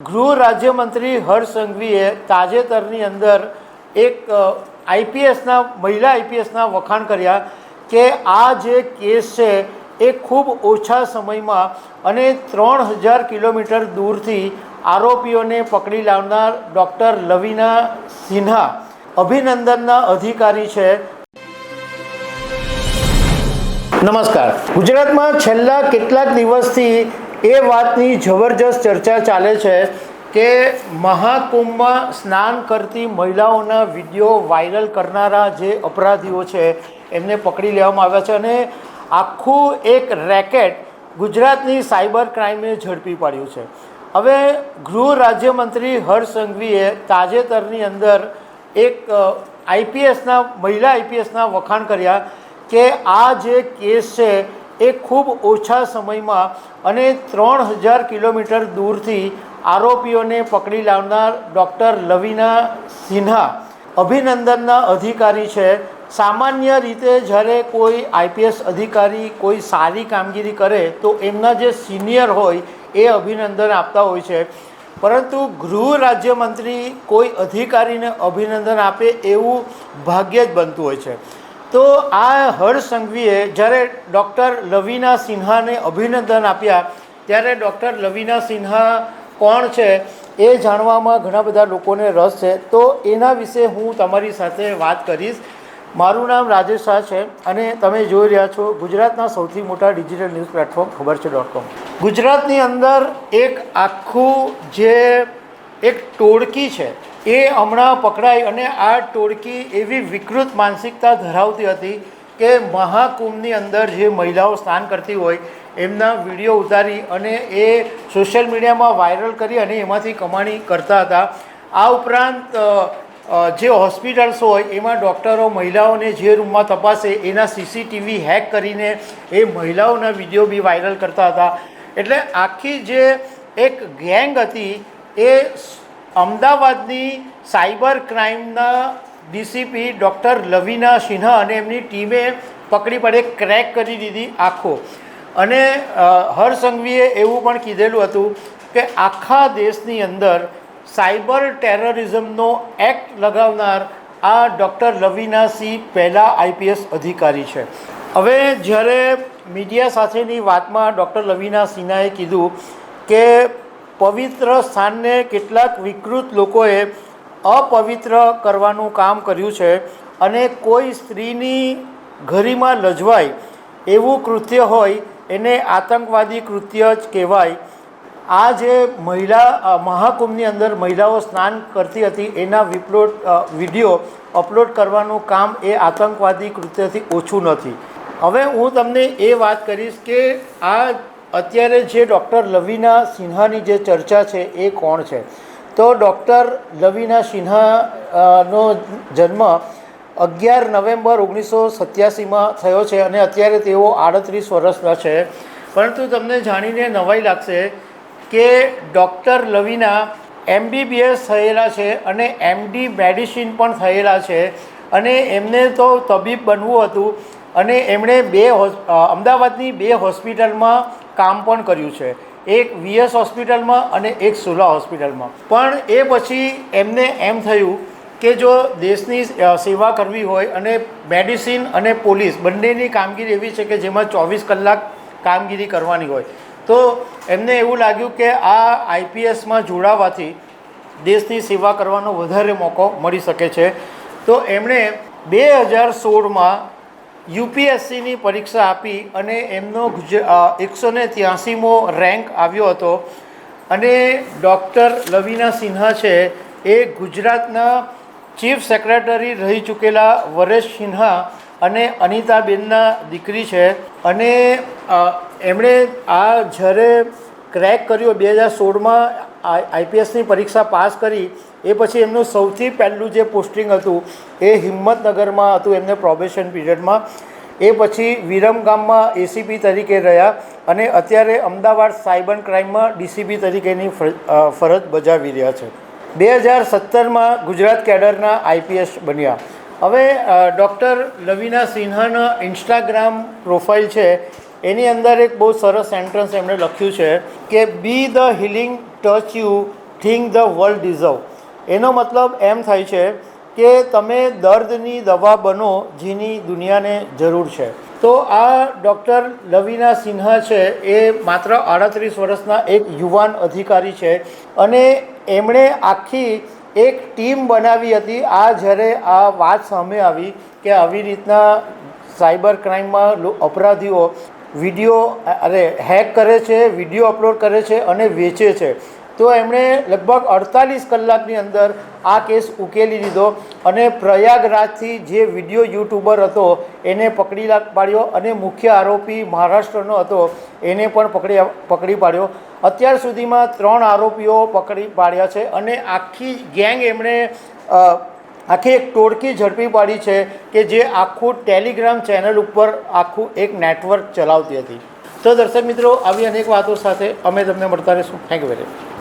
ગૃહ રાજ્યમંત્રી હર્ષ સંઘવીએ તાજેતરની અંદર એક આઈપીએસના, મહિલા આઈપીએસના વખાણ કર્યા કે આ જે કેસ છે એ ખૂબ ઓછા સમયમાં અને ત્રણ હજાર કિલોમીટર દૂરથી આરોપીઓને પકડી લાવનાર ડૉક્ટર લવિના સિન્હા અભિનંદનના અધિકારી છે. નમસ્કાર. ગુજરાતમાં છેલ્લા કેટલાક દિવસથી એ વાતની જબરજસ્ત ચર્ચા ચાલે છે કે મહાકુંભમાં સ્નાન કરતી મહિલાઓના વીડિયો વાયરલ કરનારા જે અપરાધીઓ છે, એમને પકડી લેવામાં આવ્યા છે અને આખું એક રેકેટ ગુજરાતની સાયબર ક્રાઇમે ઝડપી પાડ્યું છે. હવે ગૃહ રાજ્યમંત્રી હર્ષ સંઘવીએ તાજેતરની અંદર એક આઈપીએસના, મહિલા આઈપીએસના વખાણ કર્યા કે આ જે કેસ છે એ ખૂબ ઓછા સમયમાં અને ત્રણ હજાર કિલોમીટર દૂરથી આરોપીઓને પકડી લાવનાર ડૉક્ટર લવિના સિન્હા અભિનંદનના અધિકારી છે. સામાન્ય રીતે જ્યારે કોઈ આઈપીએસ અધિકારી કોઈ સારી કામગીરી કરે તો એમના જે સિનિયર હોય એ અભિનંદન આપતા હોય છે. પરંતુ ગૃહ રાજ્યમંત્રી કોઈ અધિકારીને અભિનંદન આપે એવું ભાગ્ય જ બનતું હોય છે. તો આ હર્ષ જ્યારે ડૉક્ટર લવિના સિન્હાને અભિનંદન આપ્યા, ત્યારે ડૉક્ટર લવિના સિન્હા કોણ છે એ જાણવામાં ઘણા બધા લોકોને રસ છે. તો એના વિશે હું તમારી સાથે વાત કરીશ. મારું નામ રાજેશ શાહ છે અને તમે જોઈ રહ્યા છો ગુજરાતના સૌથી મોટા ડિજિટલ ન્યૂઝ પ્લેટફોર્મ, ખબર છે ડોટ કોમ ગુજરાતની અંદર એક આખું જે એક ટોળકી છે. એ હમણાં પકડાઈ અને આ ટોળકી એવી વિકૃત માનસિકતા ધરાવતી હતી કે મહાકુંભની અંદર જે મહિલાઓ સ્નાન કરતી હોય, એમના વીડિયો ઉતારી અને એ સોશિયલ મીડિયામાં વાયરલ કરી અને એમાંથી કમાણી કરતા હતા. આ ઉપરાંત જે હોસ્પિટલ્સ હોય, એમાં ડૉક્ટરો મહિલાઓને જે રૂમમાં તપાસે, એના સીસીટીવી હેક કરીને એ મહિલાઓના વીડિયો બી વાયરલ કરતા હતા. એટલે આખી જે એક ગેંગ હતી એ અમદાવાદની સાયબર ક્રાઇમના ડીસીપી ડૉક્ટર લવિના સિન્હા અને એમની ટીમે પકડી પડે ક્રેક કરી દીધી આખો. અને હરસંઘવીએ એવું પણ કીધેલું હતું કે આખા દેશની અંદર સાયબર ટેરરિઝમનો એક્ટ લગાવનાર આ ડૉક્ટર લવિના સિંહ પહેલાં આઈપીએસ અધિકારી છે. હવે જ્યારે મીડિયા સાથેની વાતમાં ડૉક્ટર લવિના સિન્હાએ કીધું કે પવિત્ર સ્થાનને કેટલાક વિકૃત લોકોએ અપવિત્ર કરવાનું કામ કર્યું છે અને કોઈ સ્ત્રીની ઘરીમાં લજવાય એવું કૃત્ય હોય, એને આતંકવાદી કૃત્ય જ કહેવાય. આ જે મહિલા મહાકુંભની અંદર મહિલાઓ સ્નાન કરતી હતી, એના વિપલોડ વીડિયો અપલોડ કરવાનું કામ એ આતંકવાદી કૃત્યથી ઓછું નથી. હવે હું તમને એ વાત કરીશ કે આ અત્યારે જે ડૉક્ટર લવિના સિન્હાની જે ચર્ચા છે એ કોણ છે? તો ડૉક્ટર લવિના સિન્હા નો જન્મ અગિયાર નવેમ્બર ઓગણીસો સત્યાસીમાં થયો છે અને અત્યારે તેઓ આડત્રીસ વર્ષના છે. પરંતુ તમને જાણીને નવાઈ લાગશે કે ડૉક્ટર લવિના એમબીબીએસ થયેલા છે અને એમડી મેડિસિન પણ થયેલા છે અને એમને તો તબીબ બનવું હતું અને એમણે બે અમદાવાદની બે હોસ્પિટલમાં કામ પણ કર્યું છે. એક વીએસ હોસ્પિટલમાં અને એક સુલા હોસ્પિટલમાં. પણ એ પછી એમને એમ થયું કે જો દેશની સેવા કરવી હોય અને મેડિસિન અને પોલીસ બંનેની કામગીરી એવી છે કે જેમાં ચોવીસ કલાક કામગીરી કરવાની હોય. તો એમને એવું લાગ્યું કે આ આઈપીએસમાં જોડાવાથી દેશની સેવા કરવાનો વધારે મોકો મળી શકે છે. તો એમણે બે હજાર સોળમાં યુપીએસસીની પરીક્ષા આપી અને એમનો એકસો ને ત્યાસીમો રેન્ક આવ્યો હતો. અને ડૉક્ટર લવિના સિન્હા છે, એ ગુજરાતના ચીફ સેક્રેટરી રહી ચૂકેલા વરેશ સિન્હા અને અનિતાબેનના દીકરી છે. અને એમણે આ જ્યારે ક્રેક કર્યો બે હજાર સોળમાં આઈપીએસની પરીક્ષા પાસ કરી, એ પછી એમનું સૌથી પહેલું જે પોસ્ટિંગ હતું, એ હિંમતનગરમાં હતું એમને પ્રોબેશન પીરિયડમાં એ પછી વિરમગામમાં એસીપી તરીકે રહ્યા અને અત્યારે અમદાવાદ સાયબર ક્રાઇમમાં ડીસીપી તરીકેની ફર- ફરજ બજાવી રહ્યા છે. બે હજાર સત્તરમાં ગુજરાત કેડરના આઈપીએસ બન્યા. હવે ડૉક્ટર લવિના સિન્હાના ઇન્સ્ટાગ્રામ પ્રોફાઇલ છે. એની અંદર એક બહુ સરસ એન્ટ્રન્સ એમણે લખ્યું છે કે be the healing touch you, think the world deserve. એનો મતલબ એમ થાય છે કે તમે દર્દની દવા બનો જેની દુનિયાને જરૂર છે. તો આ ડૉક્ટર લવિના સિન્હા છે, એ માત્ર આડત્રીસ વર્ષના એક યુવાન અધિકારી છે અને એમણે આખી એક ટીમ બનાવી હતી. આ જ્યારે આ વાત સામે આવી કે આવી રીતના સાયબર ક્રાઇમમાં અપરાધીઓ વીડિયો અરે, હેક કરે છે, વીડિયો અપલોડ કરે છે અને વેચે છે. તો એમણે લગભગ અડતાલીસ કલાકની અંદર આ કેસ ઉકેલી લીધો અને પ્રયાગરાજથી જે વીડિયો યુટ્યુબર હતો એને પકડી પાડ્યો અને મુખ્ય આરોપી મહારાષ્ટ્રનો હતો એને પણ પકડી પકડી પાડ્યો. અત્યાર સુધીમાં ત્રણ આરોપીઓ પકડી પાડ્યા છે અને આખી ગેંગ એમણે આખી એક ટોળકી ઝડપી પાડી છે કે જે આખું ટેલિગ્રામ ચેનલ ઉપર આખું એક નેટવર્ક ચલાવતી હતી. તો દર્શક મિત્રો, આવી અનેક વાતો સાથે અમે તમને મળતા રહીશું. Thank you very much